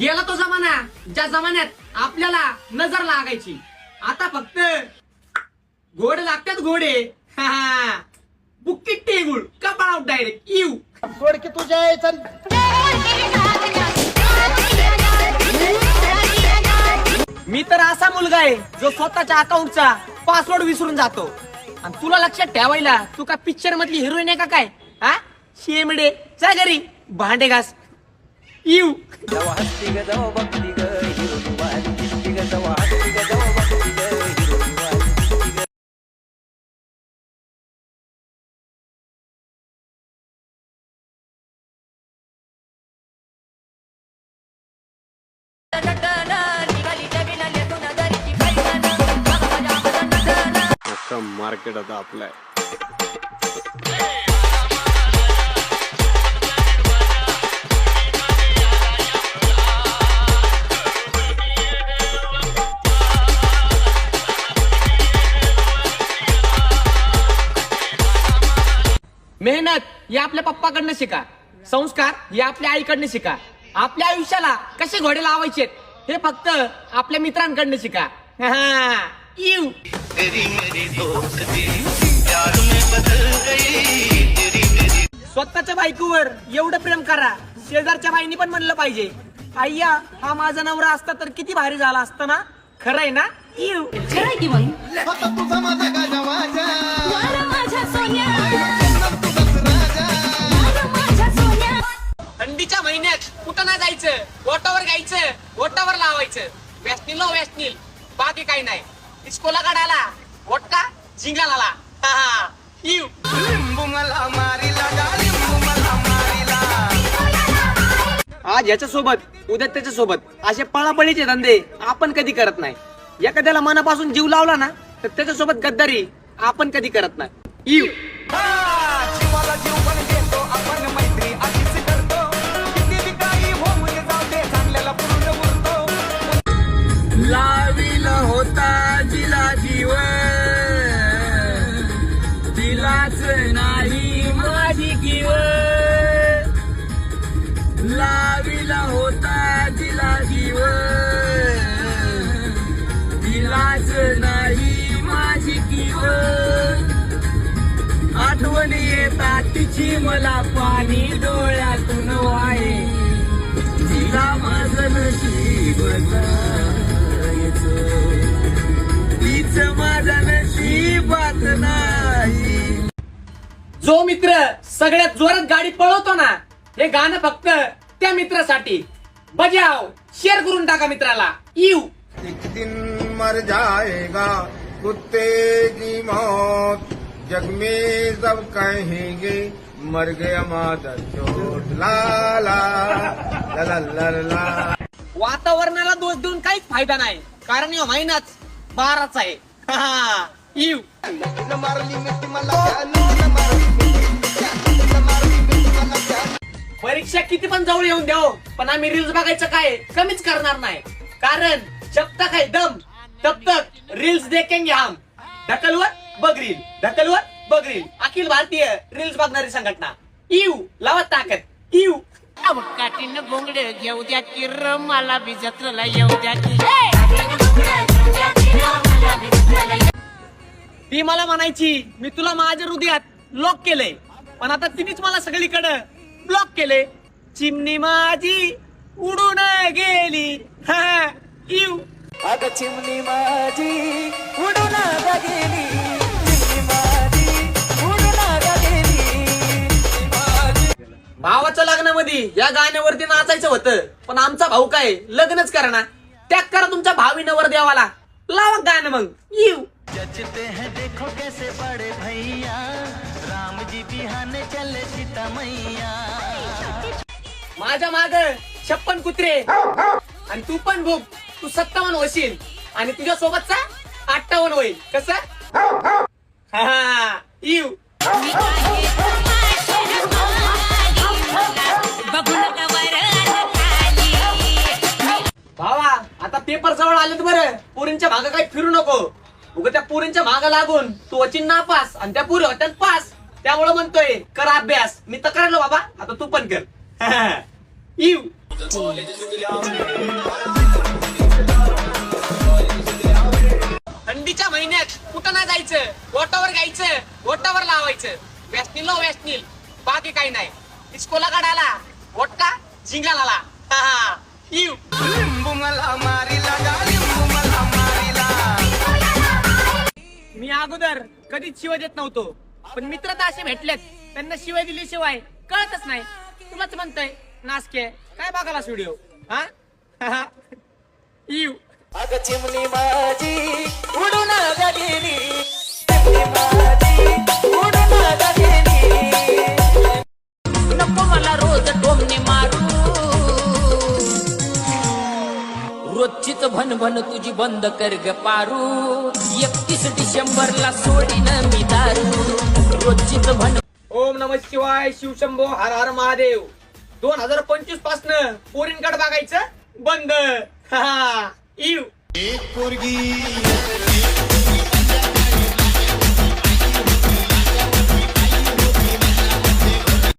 गेला तो जमाना. ज्या जमान्यात आपल्याला नजर लागायची. आता फक्त घोडे लागतात घोडे. बुक्कीट टेगुळ कपाळावर डायरेक्ट येऊ गोडकी तुझ्या यायचा मी तर असा मुलगा आहे जो स्वतःच्या अकाउंटचा पासवर्ड विसरून जातो. आणि तुला लक्षात ठेवायला तू का पिक्चर मधली हिरोईन आहे का काय? हा? शेमडे. जा घरी. भांडे घास. येऊ ग बघती ग दिसती ग ग बघती ग दिसती ग मार्केट आता आपलं आहे मेहनत हे आपल्या पप्पाकडनं शिका. संस्कार हे आपल्या आईकडनं शिका. आपल्या आयुष्याला कसे घोडे लावायचे हे फक्त आपल्या मित्रांकडनं शिका. हा, येऊ स्वतःच्या बायकोवर एवढं प्रेम करा. शेजारच्या बाईनी पण म्हणलं पाहिजे. आय्या हा माझा नवरा असता तर किती भारी झाला असता ना? खरंय ना? येऊ खरंय की मग माझ्या थंडीच्या महिन्यात कुठं ना जायचं? बोटावर गायचं बोटावर लावायचं. वॅस्निल नो वॅस्निल बाकी काही नाही. डिस्कोला काढायला वोटका जिंगाला हा, हा. आज याच्या सोबत उद्या त्याच्या सोबत असे पळापळीचे धंदे आपण कधी करत नाही. एखाद्याला मनापासून जीव लावला ना तर त्याच्यासोबत गद्दारी आपण कधी करत नाही. येऊ तिची मला पाणी डोळ्यातून वाहे. तिला माझं नशीब तीच माझं नशीबात नाही. जो मित्र सगळ्यात जोरात गाडी पळवतो ना हे गाणं फक्त त्या मित्रासाठी. बजाव शेअर करून टाका मित्राला. यू एक दिन मर जाएगा कुत्ते की मौत जग में सब कहेंगे मर गया मादर चोट लाला ला वातावरणाला दोष देऊन काहीच फायदा नाही. कारण या महिनाच बाराच आहे. परीक्षा किती पण जवळ येऊन द्याव हो, पण आम्ही रील्स बघायचं काय कमीच करणार नाही. कारण जब तक दम तब तक रील्स देखेंगे हम. ढकलवर बघ रील ढकलवर बघ रील अखिल भारतीय रील्स बघणारी संघटना. यू लावत ताकद. यू काठीनं बोंगड घेऊ द्या की र मला बी जत्रेला येऊ द्या की. ती मला म्हणायची मी तुला माझ्या हृदयात लॉक केलंय. पण आता तिनेच मला सगळीकडे ब्लॉक केले चिमणी माझी उडून गेली. हा, इव. अग चिमणी माझी उडून गेली. भावाच्या लग्नामध्ये या गाण्यावरती नाचायचं होतं. पण आमचा भाऊ काय लग्नच करणार त्याग करा तुमच्या भावी नवर देवाला. लावा गाणं मग. येऊ. जचते हैं देखो कैसे बड़े भैया। राम जी बिहान चले सीता मैया माझ्या माग छप्पन कुत्रे. आणि तू पण भूक. तू सत्तावन्न होशील. आणि तुझ्या सोबतचा अठ्ठावन्न होईल. कसं? हा. येऊ. पेपर जवळ आलेत बरं. पुरींच्या माग काही फिरू नको. उग त्या पुरींच्या माग लागून तू वचीन नापास आणि त्या पुरी होत्या पास. त्यामुळे म्हणतोय कर अभ्यास. मी तर करलो बाबा आता तू पण कर. थंडीच्या महिन्यात कुठं ना जायचं? गोटावर घ्यायचं गोटावर लावायचं. वॅसनील लो वॅसनील बाकी काही नाही. इस्कोला काढायला. वोटका झिंगाला हा हा. इव लिंबू मला मारिला गा लिंबू मला मारिला. मी अगोदर कधीच शिवाय देत नव्हतो पण मित्र तर असे भेटलेत त्यांना शिवाय दिल्याशिवाय कळतच नाही. तुलाच म्हणतोय नासके काय बघाला व्हिडिओ हा? इव. अग चिमणी माझी उडून गेली रोजचीच भन भन तुझी बंद कर ग पारू. एकतीस डिसेंबरला सोडीन मी दारू. रोजचीच भन ओम नम शिवाय शिवशंभो हर हर महादेव. दोन हजार पंचवीस पासन पोरींकडे बघायचं बंद. हा हा. इव. एक पोरगी.